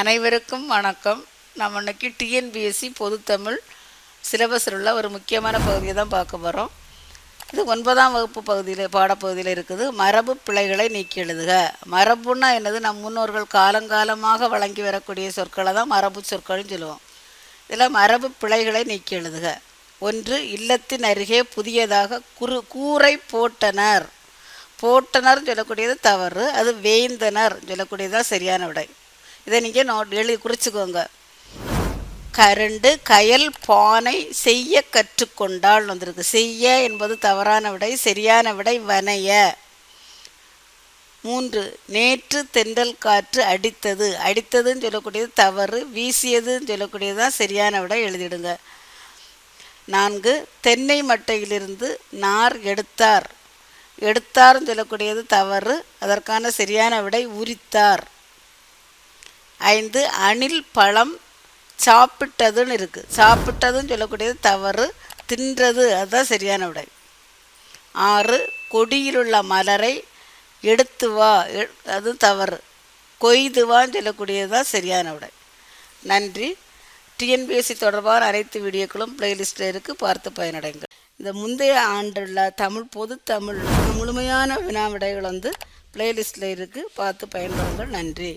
அனைவருக்கும் வணக்கம். நம்ம இன்னைக்கு டிஎன்பிஎஸ்சி பொதுத்தமிழ் சிலபஸில் உள்ள ஒரு முக்கியமான பகுதியை தான் பார்க்க போகிறோம் இது ஒன்பதாம் வகுப்பு பகுதியில் பாடப்பகுதியில் இருக்குது. மரபு பிழைகளை நீக்கி எழுதுக. மரபுன்னா என்னது? நம் முன்னோர்கள் காலங்காலமாக வழங்கி வரக்கூடிய சொற்களை தான் மரபு சொற்கள்னு சொல்லுவோம். இதில் மரபு பிழைகளை நீக்கி எழுதுக. ஒன்று இல்லத்தின் அருகே புதியதாக குறு கூரை போட்டனர். போட்டனர் சொல்லக்கூடியது தவறு. அது வேய்ந்தனர் சொல்லக்கூடியது தான் சரியான விடை. இதை நீங்கள் நோட் எழுதி குறிச்சுக்கோங்க. கரண்டு கயல் பானை செய்ய கற்றுக்கொண்டால் வந்திருக்கு செய்ய என்பது தவறான விடை சரியான விடை வனைய. மூன்று நேற்று தென்றல் காற்று அடித்தது. அடித்ததுன்னு சொல்லக்கூடியது தவறு வீசியதுன்னு சொல்லக்கூடியது தான் சரியான விடை எழுதிடுங்க. நான்கு தென்னை மட்டையிலிருந்து நார் எடுத்தார். எடுத்தார்னு சொல்லக்கூடியது தவறு அதற்கான சரியான விடை உரித்தார். ஐந்து அணில் பழம் சாப்பிட்டதுன்னு இருக்குது சாப்பிட்டதுன்னு சொல்லக்கூடியது தவறு தின்றது அதுதான் சரியான விடை ஆறு கொடியிலுள்ள மலரை எடுத்து வா எ- அது தவறு. கொய்து வான்னு சொல்லக்கூடியது தான் சரியான விடை நன்றி. டிஎன்பிஎஸ்சி தொடர்பான அனைத்து வீடியோக்களும் பிளேலிஸ்ட்டில் இருக்குது பார்த்து பயனடைங்கள். இந்த முந்தைய ஆண்டுள்ள தமிழ் பொது தமிழ் முழுமையான வினா விடைகள் வந்து பிளேலிஸ்ட்டில் இருக்குது பார்த்து பயன்படுங்கள். நன்றி.